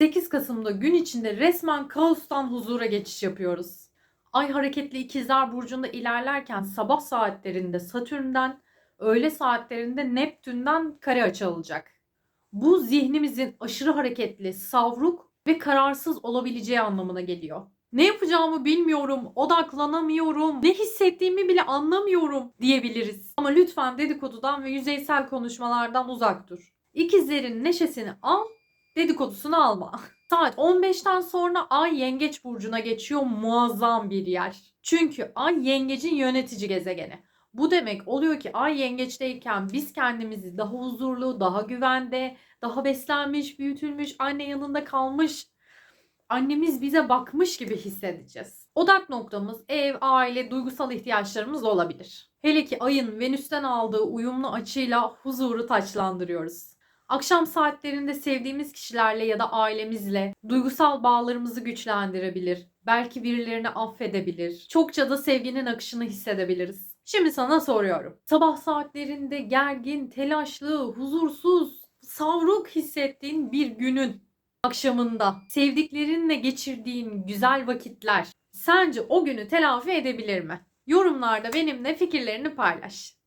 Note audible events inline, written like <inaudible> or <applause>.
8 Kasım'da gün içinde resmen kaostan huzura geçiş yapıyoruz. Ay hareketli ikizler burcunda ilerlerken sabah saatlerinde Satürn'den, öğle saatlerinde Neptün'den kare açı alacak. Bu zihnimizin aşırı hareketli, savruk ve kararsız olabileceği anlamına geliyor. Ne yapacağımı bilmiyorum, odaklanamıyorum, ne hissettiğimi bile anlamıyorum diyebiliriz. Ama lütfen dedikodudan ve yüzeysel konuşmalardan uzak dur. İkizlerin neşesini al, dedikodusunu alma. <laughs> Saat 15'ten sonra Ay Yengeç burcuna geçiyor muazzam bir yer. Çünkü Ay Yengecin yönetici gezegeni. Bu demek oluyor ki Ay Yengeç'teyken biz kendimizi daha huzurlu, daha güvende, daha beslenmiş, büyütülmüş, anne yanında kalmış, annemiz bize bakmış gibi hissedeceğiz. Odak noktamız ev, aile, duygusal ihtiyaçlarımız olabilir. Hele ki ayın Venüs'ten aldığı uyumlu açıyla huzuru taçlandırıyoruz. Akşam saatlerinde sevdiğimiz kişilerle ya da ailemizle duygusal bağlarımızı güçlendirebilir. Belki birilerini affedebilir. Çokça da sevginin akışını hissedebiliriz. Şimdi sana soruyorum. Sabah saatlerinde gergin, telaşlı, huzursuz, savruk hissettiğin bir günün akşamında sevdiklerinle geçirdiğin güzel vakitler sence o günü telafi edebilir mi? Yorumlarda benimle fikirlerini paylaş.